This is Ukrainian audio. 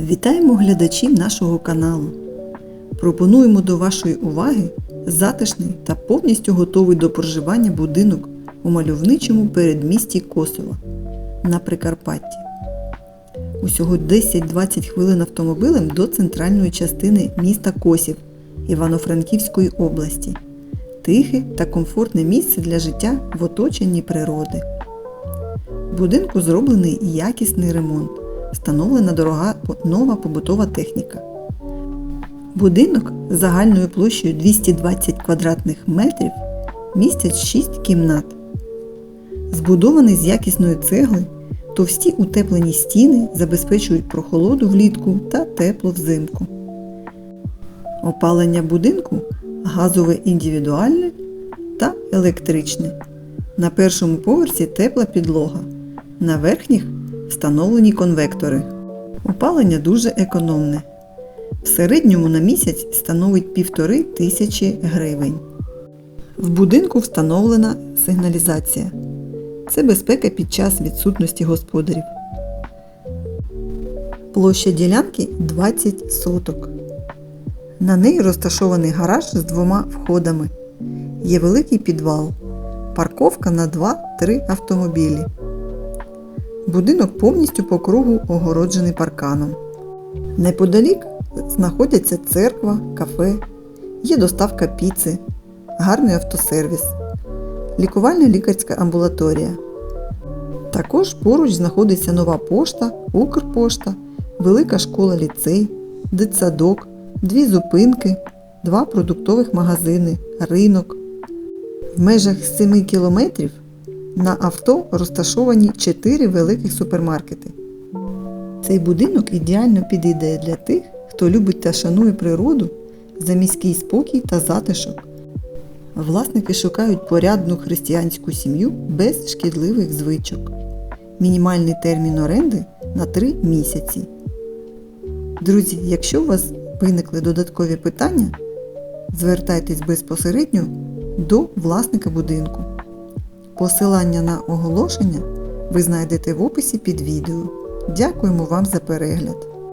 Вітаємо глядачів нашого каналу. Пропонуємо до вашої уваги затишний та повністю готовий до проживання будинок у мальовничому передмісті Косова на Прикарпатті. Усього 10-20 хвилин автомобілем до центральної частини міста Косів Івано-Франківської області. Тихе та комфортне місце для життя в оточенні природи. В будинку зроблений якісний ремонт, встановлена дорога нова побутова техніка. Будинок з загальною площею 220 квадратних метрів містить 6 кімнат. Збудований з якісної цегли, товсті утеплені стіни забезпечують прохолоду влітку та тепло взимку. Опалення будинку газове індивідуальне та електричне. На першому поверсі тепла підлога. На верхніх встановлені конвектори. Опалення дуже економне. В середньому на місяць становить півтори тисячі гривень. В будинку встановлена сигналізація. Це безпека під час відсутності господарів. Площа ділянки 20 соток. На неї розташований гараж з двома входами. Є великий підвал. Парковка на 2-3 автомобілі. Будинок повністю по кругу огороджений парканом. Неподалік знаходяться церква, кафе, є доставка піци, гарний автосервіс, лікувальна лікарська амбулаторія. Також поруч знаходиться нова пошта, Укрпошта, велика школа ліцей, дитсадок, дві зупинки, два продуктових магазини, ринок. В межах 7 кілометрів на авто розташовані 4 великих супермаркети. Цей будинок ідеально підійде для тих, хто любить та шанує природу за міський спокій та затишок. Власники шукають порядну християнську сім'ю без шкідливих звичок. Мінімальний термін оренди на 3 місяці. Друзі, якщо у вас виникли додаткові питання, звертайтесь безпосередньо до власника будинку. Посилання на оголошення ви знайдете в описі під відео. Дякуємо вам за перегляд!